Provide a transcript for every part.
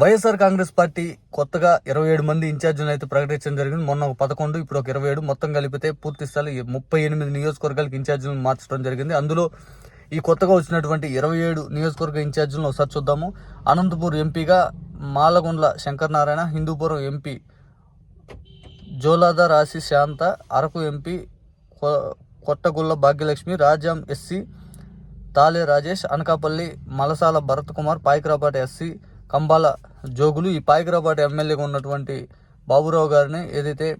YSR Congress party కొత్తగా ఇరవై ఏడు మంది ఇన్ఛార్జీలను అయితే ప్రకటించడం జరిగింది. మొన్న ఒక పదకొండు ఇప్పుడు ఒక ఇరవై ఏడు. మొత్తం కలిపితే పూర్తి స్థాయి ముప్పై ఎనిమిది నియోజకవర్గాలకు ఇన్ఛార్జీలను మార్చడం జరిగింది. అందులో ఈ కొత్తగా వచ్చినటువంటి ఇరవై ఏడు నియోజకవర్గ ఇన్ఛార్జీలను ఒకసారి చూద్దాము. అనంతపూర్ ఎంపీగా మాలగుండ్ల శంకర్ నారాయణ హిందూపురం ఎంపీ జోలాద రాశి శాంత అరకు ఎంపీ కొ- కొట్టగుల్ల భాగ్యలక్ష్మి రాజాం ఎస్సీ తాలే రాజేష్ అనకాపల్లి మలసాల భరత్ కుమార్ పాయికరాపాటి ఎస్సీ కంబాల జోగులు ఈ పాయికరాపాటి ఎమ్మెల్యేగా ఉన్నటువంటి బాబురావు గారిని ఏదైతే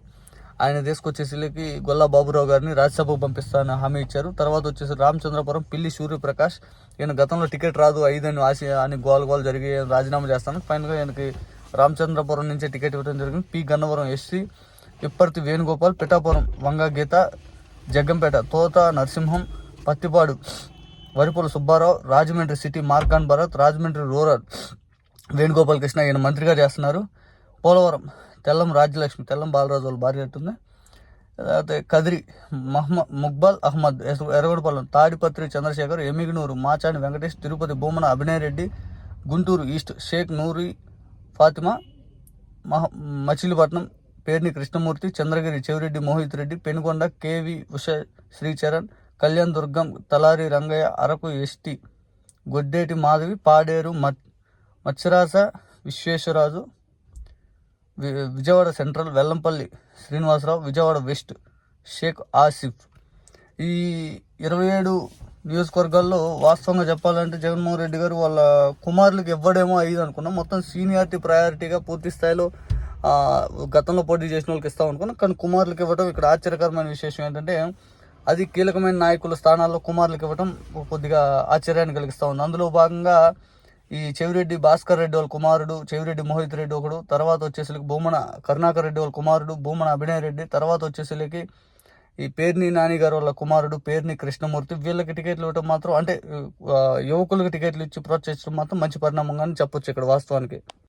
ఆయన తీసుకొచ్చేసరికి గొల్లా బాబురావు గారిని రాజ్యసభకు పంపిస్తానని హామీ ఇచ్చారు. తర్వాత వచ్చేసి రామచంద్రపురం పిల్లి సూర్యప్రకాష్ ఈయన గతంలో టికెట్ రాదు ఐదని ఆశ అని గోల్ గోల్ జరిగి రాజీనామా చేస్తాను ఫైనల్గా ఈయనకి రామచంద్రపురం నుంచే టికెట్ ఇవ్వడం జరిగింది. P. Gannavaram SC Vipparthi Venugopal Pithapuram Vanga Geetha Jaggampeta Tota Narasimham Pattipadu Varupula Subbarao Rajahmundry city Markan Bharat Rajahmundry rural Venugopal Krishna ఈయన మంత్రిగా చేస్తున్నారు. పోలవరం తెల్లం రాజ్యలక్ష్మి తెల్లం బాలరాజు వాళ్ళ భార్య ఉంటుంది తర్వాత కదిరి మహమ్మద్ ముక్బాల్ అహ్మద్ ఎర్రగొడపాలెం తాడిపత్రి చంద్రశేఖర్ ఎమిగినూరు మాచాని వెంకటేష్ తిరుపతి భూమన అభినయ్ రెడ్డి గుంటూరు ఈస్ట్ షేక్ నూరి ఫాతిమా మహ మచిలీపట్నం పేర్ని కృష్ణమూర్తి చంద్రగిరి చెవిరెడ్డి మోహిత్ రెడ్డి పెనుకొండ కేవి ఉష శ్రీచరణ్ కళ్యాణ్ దుర్గం తలారి రంగయ్య అరకు ఎస్టీ గొడ్డేటి మాధవి పాడేరు మత్ మత్స్యరాజ విశ్వేశ్వరాజు వి- విజయవాడ సెంట్రల్ వెల్లంపల్లి శ్రీనివాసరావు విజయవాడ వెస్ట్ షేక్ ఆసిఫ్. ఈ ఇరవై ఏడు నియోజకవర్గాల్లో వాస్తవంగా చెప్పాలంటే జగన్మోహన్ రెడ్డి గారు వాళ్ళ కుమారులకు ఇవ్వడేమో అయ్యింది అనుకున్నాం. మొత్తం సీనియారిటీ ప్రయారిటీగా పూర్తి స్థాయిలో గతంలో పోటీ చేసిన వాళ్ళకి ఇస్తాం అనుకున్నాం. కానీ కుమారులకు ఇవ్వడం ఇక్కడ ఆశ్చర్యకరమైన విశేషం ఏంటంటే అది కీలకమైన నాయకుల స్థానాల్లో కుమారులకు ఇవ్వడం కొద్దిగా ఆశ్చర్యాన్ని కలిగిస్తూ ఉంది. అందులో భాగంగా ఈ చెవిరెడ్డి భాస్కర్ రెడ్డి వాళ్ళ కుమారుడు చెవిరెడ్డి మోహిత్ రెడ్డి ఒకడు తర్వాత వచ్చేసరికి భూమన కరుణాకర్ రెడ్డి వాళ్ళ కుమారుడు భూమన అభినయ్ రెడ్డి తర్వాత వచ్చేసరికి ఈ పేర్ని నానిగారు వాళ్ళ కుమారుడు పేర్ని కృష్ణమూర్తి వీళ్ళకి టికెట్లు ఇవ్వడం మాత్రం అంటే యువకులకు టికెట్లు ఇచ్చి ప్రోత్సహించడం మాత్రం మంచి పరిణామంగానే చెప్పొచ్చు ఇక్కడ వాస్తవానికి.